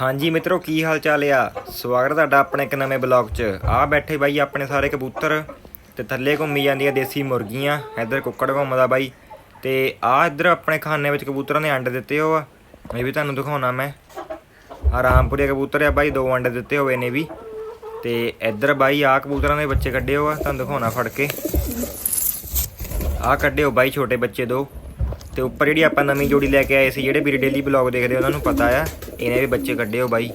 ਹਾਂਜੀ ਮਿੱਤਰੋ, ਕੀ ਹਾਲ ਚਾਲ ਆ? ਸਵਾਗਤ ਤੁਹਾਡਾ ਆਪਣੇ ਇੱਕ ਨਵੇਂ ਬਲੌਗ 'ਚ। ਆ ਬੈਠੇ ਬਾਈ ਆਪਣੇ ਸਾਰੇ ਕਬੂਤਰ ਤੇ ਥੱਲੇ ਘੁੰਮੀ ਜਾਂਦੀਆਂ ਦੇਸੀ ਮੁਰਗੀਆਂ, ਇੱਧਰ ਕੁੱਕੜ ਘੁੰਮਦਾ ਬਾਈ। ਤੇ ਆ ਇੱਧਰ ਆਪਣੇ ਖਾਨੇ ਵਿੱਚ ਕਬੂਤਰਾਂ ਨੇ ਅੰਡੇ ਦਿੱਤੇ ਹੋ ਆ। ਇਹ ਵੀ ਤੁਹਾਨੂੰ ਦਿਖਾਉਣਾ ਮੈਂ। ਆ ਰਾਮਪੁਰੇ ਕਬੂਤਰ ਆ ਬਾਈ, ਦੋ ਅੰਡੇ ਦਿੱਤੇ ਹੋਏ ਨੇ ਵੀ। ਤੇ ਇੱਧਰ ਬਾਈ ਆ ਕਬੂਤਰਾਂ ਦੇ ਬੱਚੇ ਕੱਢੇ ਹੋ ਆ, ਤੁਹਾਨੂੰ ਦਿਖਾਉਣਾ ਫੜ ਕੇ। ਆ ਕੱਢੇ ਹੋ ਬਾਈ ਛੋਟੇ ਬੱਚੇ ਦੋ। ਤੇ ਉੱਪਰ ਜਿਹੜੀ ਆਪਾਂ ਨਵੀਂ ਜੋੜੀ ਲੈ ਕੇ ਆਏ ਸੀ, ਜਿਹੜੇ ਵੀਰ ਡੇਲੀ ਬਲੌਗ ਦੇਖਦੇ ਉਹਨਾਂ ਨੂੰ ਪਤਾ ਆ, ਇਹਨੇ ਵੀ ਬੱਚੇ ਕੱਢੇ ਹੋ ਬਾਈ।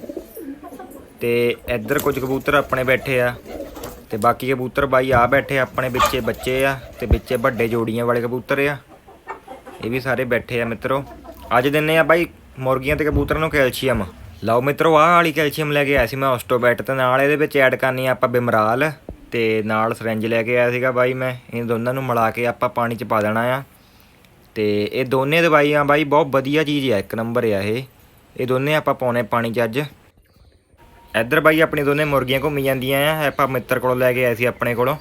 ਤੇ ਇੱਧਰ ਕੁਝ ਕਬੂਤਰ ਆਪਣੇ ਬੈਠੇ ਆ, ਤੇ ਬਾਕੀ ਕਬੂਤਰ ਬਾਈ ਆ ਬੈਠੇ ਆਪਣੇ ਵਿੱਚੇ ਬੱਚੇ ਆ, ਤੇ ਵਿੱਚੇ ਵੱਡੇ ਜੋੜੀਆਂ ਵਾਲੇ ਕਬੂਤਰ ਆ। ਇਹ ਵੀ ਸਾਰੇ ਬੈਠੇ ਆ ਮਿੱਤਰੋ। ਅੱਜ ਦਿੰਨੇ ਆ ਬਾਈ ਮੁਰਗੀਆਂ ਤੇ ਕਬੂਤਰਾਂ ਨੂੰ ਕੈਲਸ਼ੀਅਮ। ਲਓ ਮਿੱਤਰੋ, ਆਹ ਵਾਲੀ ਕੈਲਸ਼ੀਅਮ ਲੈ ਕੇ ਆਇਆ ਸੀ ਮੈਂ ਆਸਟੋਬੈਟ ਤੇ, ਨਾਲ ਇਹਦੇ ਵਿੱਚ ਐਡ ਕਰਨੀ ਆ ਆਪਾਂ ਬਿਮਰਾਲ ਤੇ ਨਾਲ ਸਿਰੰਜ ਲੈ ਕੇ ਆਇਆ ਸੀਗਾ ਬਾਈ ਮੈਂ। ਇਹ ਦੋਨਾਂ ਨੂੰ ਮਿਲਾ ਕੇ ਆਪਾਂ ਪਾਣੀ 'ਚ ਪਾ ਦੇਣਾ ਆ। ਤੇ ਇਹ ਦੋਨੇ ਦਵਾਈਆਂ ਬਾਈ ਬਹੁਤ ਵਧੀਆ ਚੀਜ਼ ਆ, ਇੱਕ ਨੰਬਰ ਆ ਇਹ। ਇਹ ਦੋਨੇ ਆਪਾਂ ਪਾਉਣੇ ਪਾਣੀ 'ਚ ਅੱਜ। ਇੱਧਰ ਬਾਈ ਆਪਣੀ ਦੋਨੇ ਮੁਰਗੀਆਂ ਘੁੰਮੀ ਜਾਂਦੀਆਂ ਆ ਆਪਾਂ ਮਿੱਤਰ ਕੋਲੋਂ ਲੈ ਕੇ ਆਏ ਸੀ ਆਪਣੇ ਕੋਲੋਂ।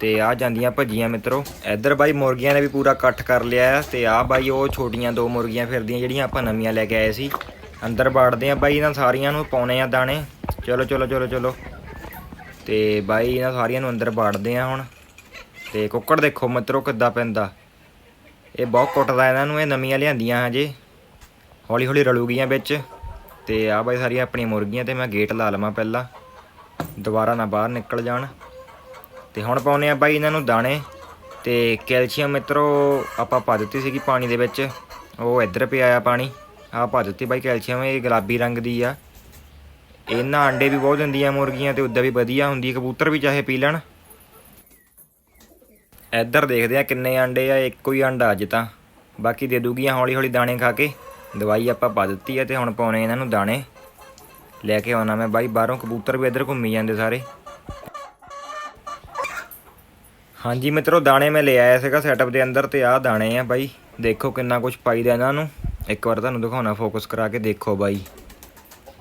ਤੇ ਆ ਜਾਂਦੀਆਂ ਭੱਜੀਆਂ ਮਿੱਤਰੋ। ਇੱਧਰ ਬਾਈ ਮੁਰਗੀਆਂ ਨੇ ਵੀ ਪੂਰਾ ਇਕੱਠ ਕਰ ਲਿਆ ਆ, ਤੇ ਆ ਬਾਈ ਉਹ ਛੋਟੀਆਂ ਦੋ ਮੁਰਗੀਆਂ ਫਿਰਦੀਆਂ ਜਿਹੜੀਆਂ ਆਪਾਂ ਨਵੀਆਂ ਲੈ ਕੇ ਆਏ ਸੀ। ਅੰਦਰ ਬਾੜਦੇ ਆ ਬਾਈ ਇਹਨਾਂ ਸਾਰੀਆਂ ਨੂੰ, ਪਾਉਣੇ ਆ ਦਾਣੇ। ਚਲੋ ਚਲੋ ਚਲੋ ਚਲੋ। ਤੇ ਬਾਈ ਇਹਨਾਂ ਸਾਰੀਆਂ ਨੂੰ ਅੰਦਰ ਬਾੜਦੇ ਆ ਹੁਣ। ਤੇ ਕੁੱਕੜ ਦੇਖੋ ਮਿੱਤਰੋ ਕਿੱਦਾਂ ਪੈਂਦਾ। ਇਹ ਬਹੁਤ ਕੁੱਟਦਾ ਇਹਨਾਂ ਨੂੰ, ਇਹ ਨਵੀਆਂ ਲਿਆਂਦੀਆਂ ਹਜੇ। ਹੌਲੀ ਹੌਲੀ ਰਲੂਗੀਆਂ ਵਿੱਚ। ਤੇ ਆ ਬਾਈ ਸਾਰੀਆਂ ਆਪਣੀਆਂ ਮੁਰਗੀਆਂ ਤੇ ਮੈਂ ਗੇਟ ਲਾ ਲਵਾਂ ਪਹਿਲਾਂ। ਦੁਬਾਰਾ ਨਾ ਬਾਹਰ ਨਿਕਲ ਜਾਣ। ਤੇ ਹੁਣ ਪਾਉਨੇ ਆ ਬਾਈ ਇਹਨਾਂ ਨੂੰ ਦਾਣੇ। ਤੇ ਕੈਲਸ਼ੀਅਮ ਮਿੱਤਰੋ, ਆਪਾਂ ਪਾ ਦਿੱਤੀ ਸੀਗੀ ਪਾਣੀ ਦੇ ਵਿੱਚ। ਉਹ ਇੱਧਰ ਪਿਆ ਆ ਪਾਣੀ। ਆ ਪਾ ਦਿੱਤੀ ਬਾਈ ਕੈਲਸ਼ੀਅਮ, ਇਹ ਗੁਲਾਬੀ ਰੰਗ ਦੀ ਆ। ਇਹਨਾਂ ਅੰਡੇ ਵੀ ਬਹੁਤ ਦਿੰਦੀਆਂ ਮੁਰਗੀਆਂ ਤੇ ਉੱਦਾਂ ਵੀ ਵਧੀਆ ਹੁੰਦੀ ਕਬੂਤਰ ਵੀ ਚਾਹੇ ਪੀ ਲੈਣ। ਇੱਧਰ ਦੇਖਦੇ ਆ ਕਿੰਨੇ ਆਂਡੇ ਆ, ਇੱਕੋ ਹੀ ਆਂਡਾ ਅੱਜ ਤਾਂ। ਬਾਕੀ ਦੇ ਦੂਗੀਆਂ ਹੌਲੀ ਹੌਲੀ ਦਾਣੇ ਖਾ ਕੇ ਦਵਾਈ ਆਪਾਂ ਪਾ ਦਿੱਤੀ ਆ ਤੇ ਹੁਣ ਪਾਉਣੇ ਇਹਨਾਂ ਨੂੰ ਦਾਣੇ। ਲੈ ਕੇ ਆਉਣਾ ਮੈਂ ਬਾਈ, ਬਾਹਰੋਂ ਕਬੂਤਰ ਵੀ ਇੱਧਰ ਘੁੰਮੀ ਜਾਂਦੇ ਸਾਰੇ। ਹਾਂਜੀ ਮਿੱਤਰੋ, ਦਾਣੇ ਮੈਂ ਲੈ ਆਇਆ ਸੀਗਾ ਸੈਟਅਪ ਦੇ ਅੰਦਰ ਤੇ ਆਹ ਦਾਣੇ ਆ ਬਾਈ। ਦੇਖੋ ਕਿੰਨਾ ਕੁਝ ਪਾਈਦਾ ਇਹਨਾਂ ਨੂੰ। ਇੱਕ ਵਾਰ ਤੁਹਾਨੂੰ ਦਿਖਾਉਣਾ ਫੋਕਸ ਕਰਾ ਕੇ ਦੇਖੋ ਬਾਈ।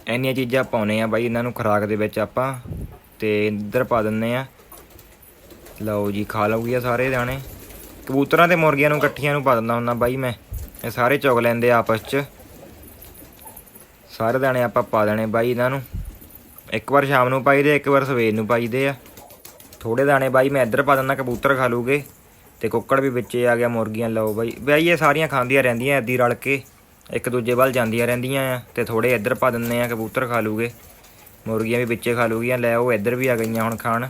ਇੰਨੀਆਂ ਚੀਜ਼ਾਂ ਪਾਉਣੇ ਆ ਬਾਈ ਇਹਨਾਂ ਨੂੰ ਖੁਰਾਕ ਦੇ ਵਿੱਚ ਆਪਾਂ ਤੇ ਇੱਧਰ ਪਾ ਦਿੰਨੇ ਆ। ਲਓ ਜੀ, ਖਾ ਲਊਗੀ ਆ ਸਾਰੇ ਦਾਣੇ ਕਬੂਤਰਾਂ ਤੇ ਮੁਰਗੀਆਂ ਨੂੰ ਇਕੱਠੀਆਂ ਨੂੰ ਪਾ ਦਿੰਦਾ ਹੁੰਦਾ ਬਾਈ ਮੈਂ। ਇਹ ਸਾਰੇ ਚੁਗ ਲੈਂਦੇ ਆਪਸ 'ਚ। ਸਾਰੇ ਦਾਣੇ ਆਪਾਂ ਪਾ ਦੇਣੇ ਬਾਈ ਇਹਨਾਂ ਨੂੰ। ਇੱਕ ਵਾਰ ਸ਼ਾਮ ਨੂੰ ਪਾਈ ਦੇ, ਇੱਕ ਵਾਰ ਸਵੇਰ ਨੂੰ ਪਾਈ ਦੇ ਆ। ਥੋੜੇ ਦਾਣੇ ਬਾਈ ਮੈਂ ਇੱਧਰ ਪਾ ਦਿੰਦਾ, ਕਬੂਤਰ ਖਾ ਲੂਗੇ। ਤੇ ਕੁੱਕੜ ਵੀ ਵਿੱਚ ਆ ਗਿਆ, ਮੁਰਗੀਆਂ ਲਓ ਬਾਈ। ਬਾਈ ਇਹ ਸਾਰੀਆਂ ਖਾਂਦੀਆਂ ਰਹਿੰਦੀਆਂ ਐਦੀ ਰਲ ਕੇ। ਇੱਕ ਦੂਜੇ ਵੱਲ ਜਾਂਦੀਆਂ ਰਹਿੰਦੀਆਂ ਆ। ਤੇ ਥੋੜੇ ਇੱਧਰ ਪਾ ਦਿੰਦੇ ਆ, ਕਬੂਤਰ ਖਾ ਲੂਗੇ। ਮੁਰਗੀਆਂ ਵੀ ਵਿੱਚੇ ਖਾ ਲੂਗੀਆਂ। ਲੈ ਉਹ ਇੱਧਰ ਵੀ ਆ ਗਈਆਂ ਹੁਣ ਖਾਣ।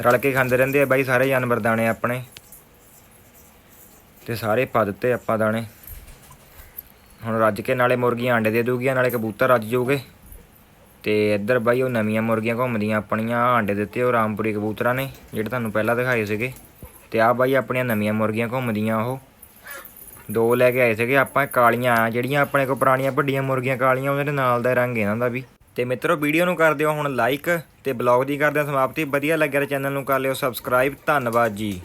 ਰਲ ਕੇ ਖਾਂਦੇ ਰਹਿੰਦੇ ਆ ਬਾਈ, ਸਾਰੇ ਜਾਨਵਰ ਦਾਣੇ ਆਪਣੇ। ਤੇ ਸਾਰੇ ਪਾ ਦਿੱਤੇ ਆਪਾਂ ਦਾਣੇ। ਹੁਣ ਰੱਜ ਕੇ ਨਾਲੇ ਮੁਰਗੀਆਂ ਆਂਡੇ ਦੇ ਦੂਗੀਆਂ, ਨਾਲੇ ਕਬੂਤਰ ਰੱਜ ਜੂਗੇ। ਤੇ ਇੱਧਰ ਬਾਈ, ਉਹ ਨਵੀਆਂ ਮੁਰਗੀਆਂ ਘੁੰਮਦੀਆਂ ਆਪਣੀਆਂ ਆਂਡੇ ਦਿੱਤੇ ਉਹ ਰਾਮਪੁਰੀ ਕਬੂਤਰਾਂ ਨੇ, ਜਿਹੜੇ ਤੁਹਾਨੂੰ ਪਹਿਲਾਂ ਦਿਖਾਏ ਸੀਗੇ। ਤੇ ਆ ਬਾਈ ਆਪਣੀਆਂ ਨਵੀਆਂ ਮੁਰਗੀਆਂ ਘੁੰਮਦੀਆਂ ਉਹ। ਦੋ ਲੈ ਕੇ ਆਏ ਸੀਗੇ ਆਪਾਂ ਕਾਲੀਆਂ ਜਿਹੜੀਆਂ ਆਪਣੇ ਕੋਲ ਪੁਰਾਣੀਆਂ ਵੱਡੀਆਂ ਮੁਰਗੀਆਂ, ਕਾਲੀਆਂ ਉਹਨਾਂ ਦੇ ਨਾਲ ਦਾ ਰੰਗ ਇਹਨਾਂ ਦਾ ਵੀ। ਤੇ ਮਿੱਤਰੋ, ਵੀਡੀਓ ਨੂੰ ਕਰ ਦਿਓ ਹੁਣ ਲਾਈਕ ਤੇ ਬਲੌਗ ਦੀ ਕਰਦੇ ਸਮਾਪਤੀ। ਵਧੀਆ ਲੱਗਿਆ ਤਾਂ ਚੈਨਲ ਨੂੰ ਕਰ ਲਿਓ ਸਬਸਕ੍ਰਾਈਬ ਧੰਨਵਾਦ ਜੀ।